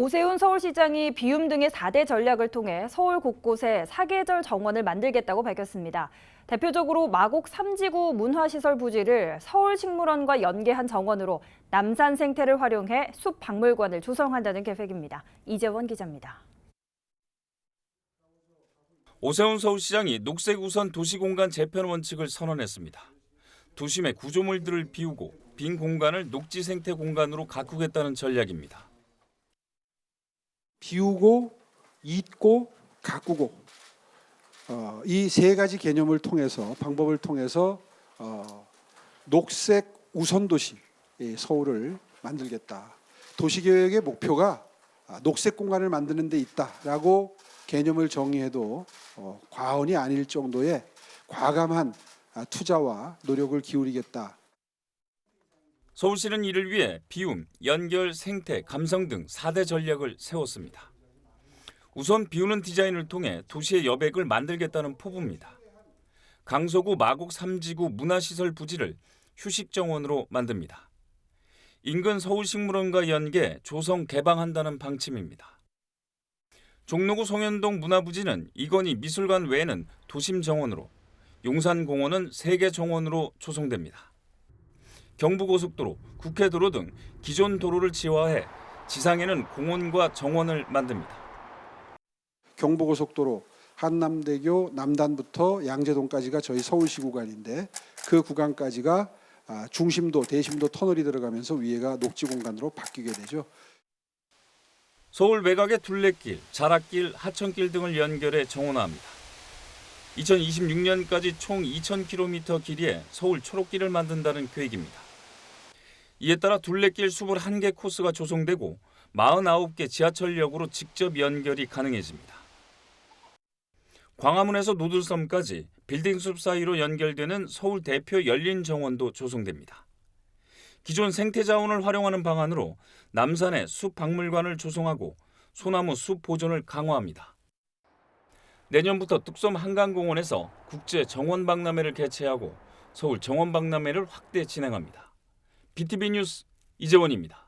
오세훈 서울시장이 비움 등의 4대 전략을 통해 서울 곳곳에 사계절 정원을 만들겠다고 밝혔습니다. 대표적으로 마곡 3지구 문화시설 부지를 서울식물원과 연계한 정원으로 남산 생태를 활용해 숲 박물관을 조성한다는 계획입니다. 이재원 기자입니다. 오세훈 서울시장이 녹색 우선 도시공간 재편 원칙을 선언했습니다. 도심의 구조물들을 비우고 빈 공간을 녹지 생태 공간으로 가꾸겠다는 전략입니다. 비우고 잊고 가꾸고 어, 이 세 가지 개념을 통해서 방법을 통해서 어, 녹색 우선 도시 이 서울을 만들겠다. 도시 계획의 목표가 아, 녹색 공간을 만드는 데 있다라고 개념을 정의해도 어, 과언이 아닐 정도의 과감한 아, 투자와 노력을 기울이겠다. 서울시는 이를 위해 비움, 연결, 생태, 감성 등 4대 전략을 세웠습니다. 우선 비우는 디자인을 통해 도시의 여백을 만들겠다는 포부입니다. 강서구 마곡 3지구 문화시설 부지를 휴식정원으로 만듭니다. 인근 서울식물원과 연계 조성 개방한다는 방침입니다. 종로구 송현동 문화부지는 이건희 미술관 외에는 도심 정원으로 용산공원은 세계 정원으로 조성됩니다. 경부고속도로, 국회도로 등 기존 도로를 지화해 지상에는 공원과 정원을 만듭니다. 경부고속도로 한남대교 남단부터 양재동까지가 저희 서울시 구간인데 그 구간까지가 아, 중심도 대심도 터널이 들어가면서 위에가 녹지 공간으로 바뀌게 되죠. 서울 외곽의 둘레길, 자락길, 하천길 등을 연결해 정원화합니다. 2026년까지 총 2,000km 길이의 서울 초록길을 만든다는 계획입니다. 이에 따라 둘레길 21개 코스가 조성되고 49개 지하철역으로 직접 연결이 가능해집니다. 광화문에서 노들섬까지 빌딩숲 사이로 연결되는 서울 대표 열린 정원도 조성됩니다. 기존 생태 자원을 활용하는 방안으로 남산에 숲 박물관을 조성하고 소나무 숲 보존을 강화합니다. 내년부터 뚝섬 한강공원에서 국제 정원 박람회를 개최하고 서울 정원 박람회를 확대 진행합니다. BTV 뉴스 이재원입니다.